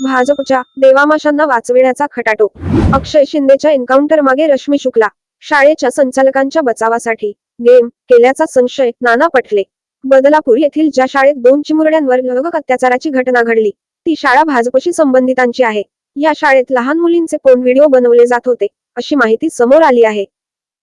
भाजपच्या देवामाशांना वाचविण्याचा खटाटो. अक्षय शिंदेच्या एन्काउंटर मागे रश्मी शुक्ला शाळेच्या संचालकांच्या बचावासाठी. गेम केल्याचा संशय नाना पटले. बदलापूर येथील ज्या शाळेत दोन चिमुरड्यांवर लैंगिक अत्याचाराची घटना घडली ती शाळा भाजपशी संबंधितांची आहे. या शाळेत लहान मुलींचे कोण व्हिडिओ बनवले जात होते अशी माहिती समोर आली आहे.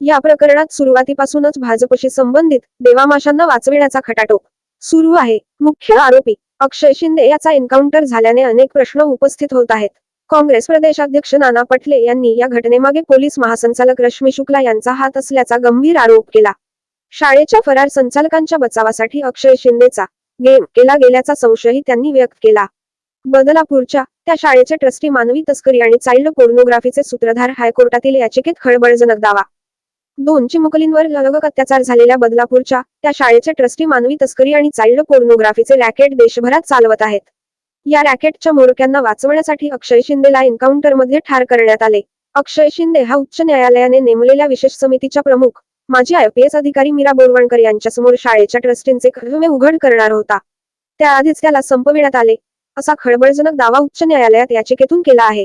या प्रकरणात सुरुवातीपासूनच भाजपशी संबंधित देवामाशांना वाचविण्याचा खटाटोप सुरू आहे. मुख्य आरोपी अक्षय शिंदे याचा एन्काउंटर झाल्याने अनेक प्रश्न उपस्थित होत आहेत. काँग्रेस प्रदेशाध्यक्ष नाना पटले यांनी या घटनेमागे पोलीस महासंचालक रश्मी शुक्ला यांचा हात असल्याचा गंभीर आरोप केला. शाळेच्या फरार संचालकांच्या बचावासाठी अक्षय शिंदेचा गेम केला गेल्याचा संशयही त्यांनी व्यक्त केला. बदलापूरच्या त्या शाळेचे ट्रस्टी मानवी तस्करी आणि चाइल्ड पोर्नोग्राफीचे सूत्रधार हायकोर्टातील याचिकेत खळबळजनक दावा दोन चिमुकलींवर लैंगिक अत्याचार झालेल्या बदलापूरच्या त्या शाळेचे ट्रस्टी मानवी तस्करी आणि चाइल्ड पोर्नोग्राफीचे रॅकेट देशभरात चालवत आहेत. या रॅकेटच्या मोरक्यांना वाचवण्यासाठी अक्षय शिंदेला एन्काउंटरमध्ये ठार करण्यात आले. अक्षय शिंदे हा उच्च न्यायालयाने नेमलेल्या विशेष समितीच्या प्रमुख. माजी आयपीएस अधिकारी मीरा बोरवणकर यांच्यासमोर शाळेच्या ट्रस्टींचे खरमे उघड करणार होता. त्याआधीच त्याला संपविण्यात आले. असा खळबळजनक दावा उच्च न्यायालयात याचिकेतून केला आहे.